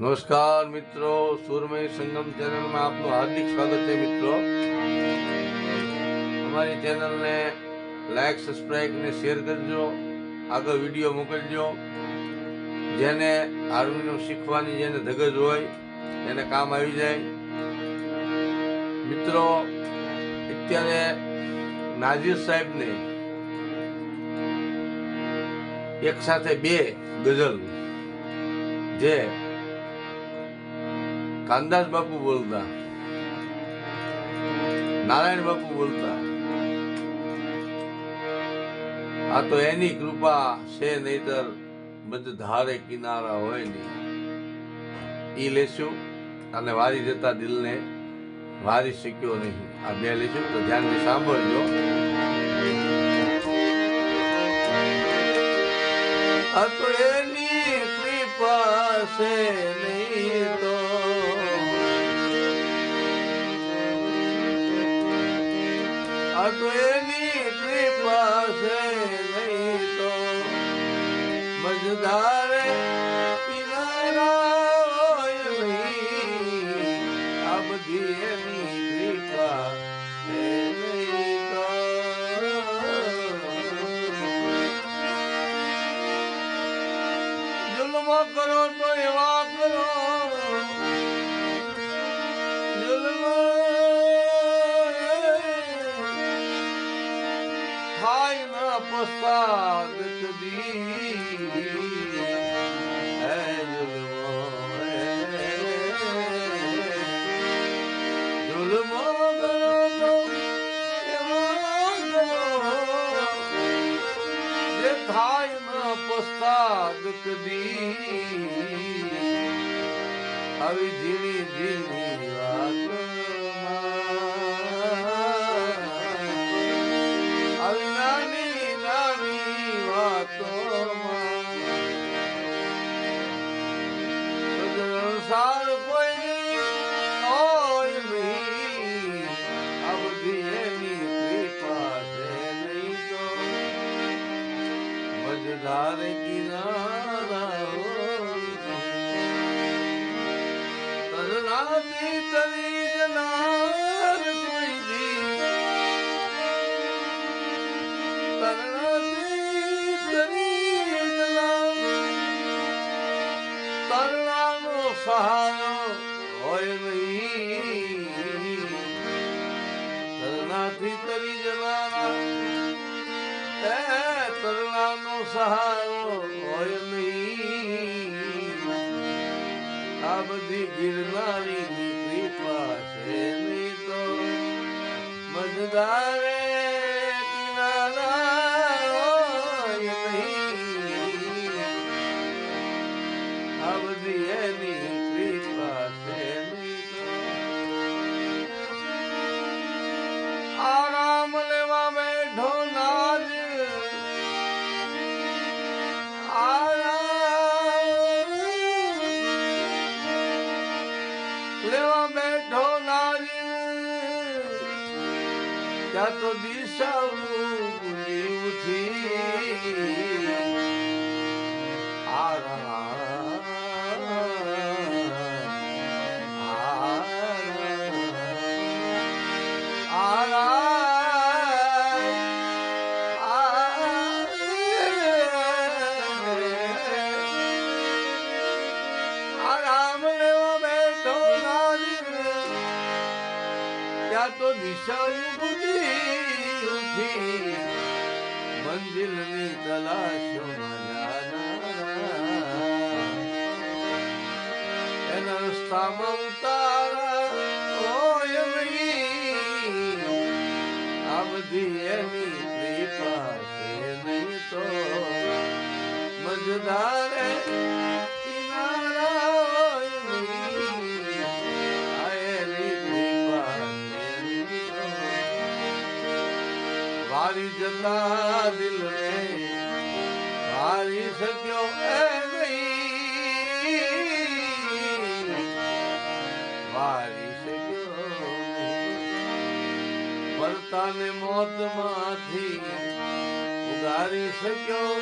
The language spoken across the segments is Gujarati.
નમસ્કાર મિત્રો, સુરમય સંગમ ચેનલમાં આપનું હાર્દિક સ્વાગત છે મિત્રો. અમારી ચેનલને લાઈક સબસ્ક્રાઈબ ને શેર કરજો. આગળ વીડિયો મોકલજો. જેને હાર્મોનિયમ શીખવાની જેને ધગજ હોય, એને કામ આવી જાય. મિત્રો, અત્યારે નાઝીર સાહેબને એક સાથે બે ગઝલ જે કાંદાસ બાપુ બોલતા. નારાયણ બાપુ બોલતા. આ તો એની કૃપા છે, નહીતર બધ ધારે કિનારા હોય નહીં. એ લેશું, અને વારી જતા દિલને વારી શક્યો નહીં. આ બે લેશું, તો ધ્યાનથી સાંભળજો. આ તો એની કૃપા છે નહીં તો એની કૃપા છે નહીં તો મજદારે આ બધી એની કૃપા કરો તો એવા કરો पस्ताद अवी दिली दिलि સહારો હોય નહીં તરણાથી કરી જનારા એ તરણાનો સહારો હોય નહીં આ બધી ગિરનારી તો મજદારે કિનારા નહીં આરામ લેવા બેઠો નાજ આરામ લેવા બેઠો નાજ ત્યાં તો દિશા ઉઠી ઉઠી મંજિલની જાના એના રસ્તામાં ઉતારા હોય નહીં આ બધી એની કૃપા છે નહીં તો મજદારે વારી જતા દિલને હારી શક્યો એ નહીં. વારી શક્યો વર્તાને મરતાને મોતમાંથી ઉગારી શક્યો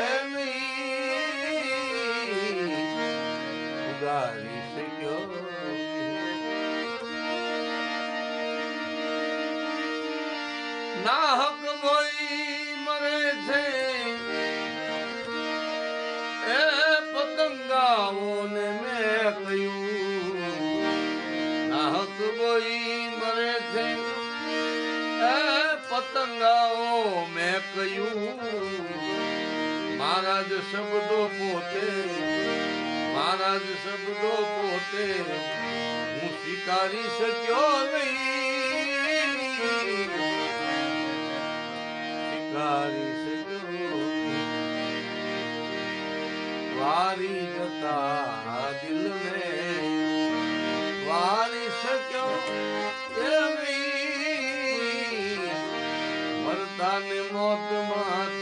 એ નહીં. ઉગારી ના હક મોઈ મરે છે. એ પતંગાઓને મેં કહ્યું, નાહક મોઈ મરે છે. એ પતંગાઓ મેં કહ્યું મારા જ શબ્દો પોતે મારા જ શબ્દો પોતે, હું સ્વીકારી શક્યો નહીં. સ્વીકારી શક્યો વારી જતા દિલને વારી શક્યો એવી મરતાને મોતમાંથી ઉગારી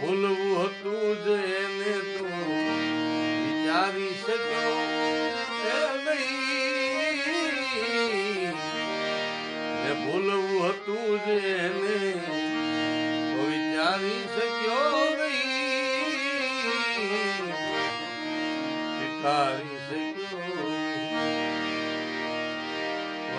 ભૂલવું હતું જ તું વિચારી શક્યો ને ભૂલવું હતું જ એને વિચારી શક્યો નહીં. સ્વીકારી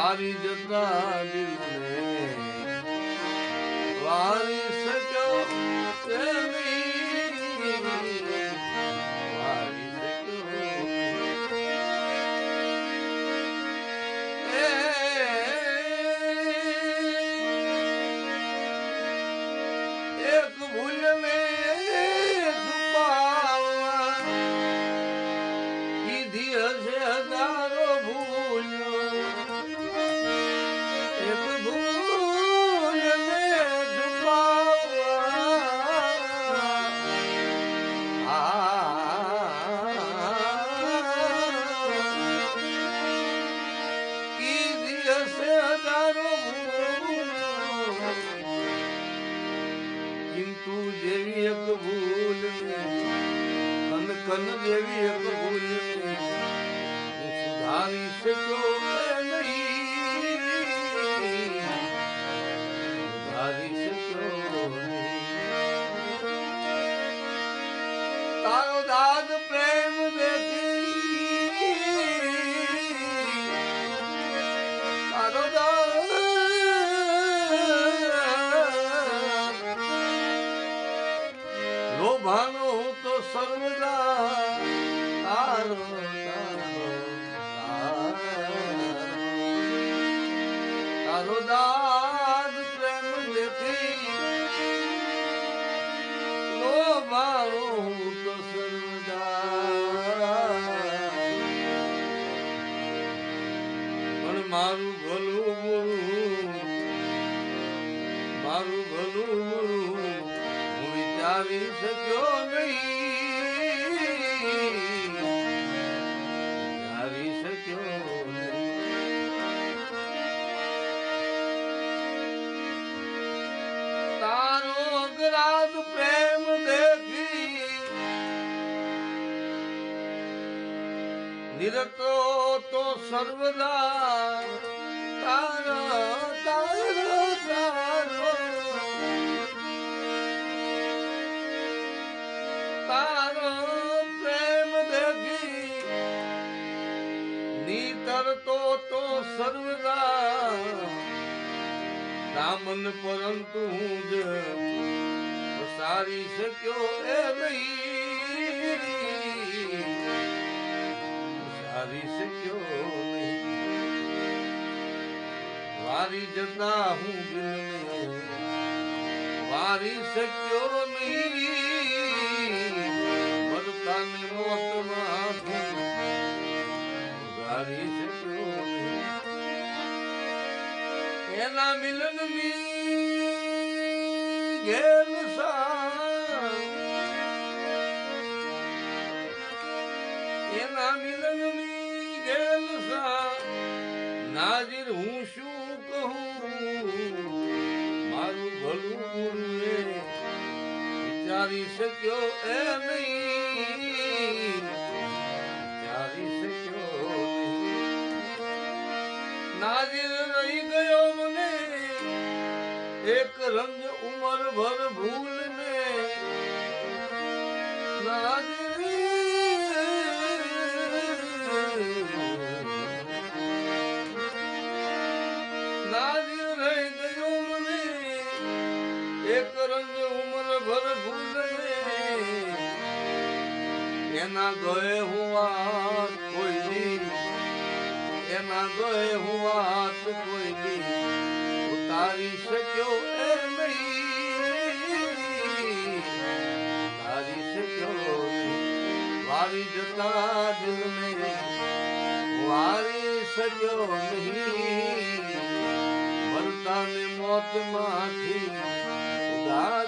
વારી જતા દિલને વારી કન દેવી ભૂલ સુધારી શક્યો. તારો તો સર્વદા તારો દાદ પ્રેમ દેખી લોભાનો હું તો સર્વદા પણ મારું ભલું બુરું મારું ભલું બુરું હું વિચારી શક્યો અગરાગ પ્રેમ દેખી. નિરતો તો સર્વદા તારા, તારો તારો. તારો પ્રેમ દેખી. નીતરતો તો સર્વદા. દામન પરંતુ હું જ પસારી શક્યો એ નહીં. પસારી શક્યો વારી જતા હું વારી શક્યો. એના મિલનની સા એના મિલનની નાજીર હું શું કહું મારું ભલું વિચારી શક્યો એ નહીં વિચારી શક્યો નાજીર રહી ગયો મને, એક રંગ ઉમર ભર ભૂલ ને એક રંગ ઉમર ભર ભૂલ એના ગયે હુઆ કોઈ દી એના ગયે હુઆ કોઈ દી ઉતારી શક્યો જતા દિલને વારી શક્યો નહીં મરતાને મોતમાંથી ઉગારી શક્યો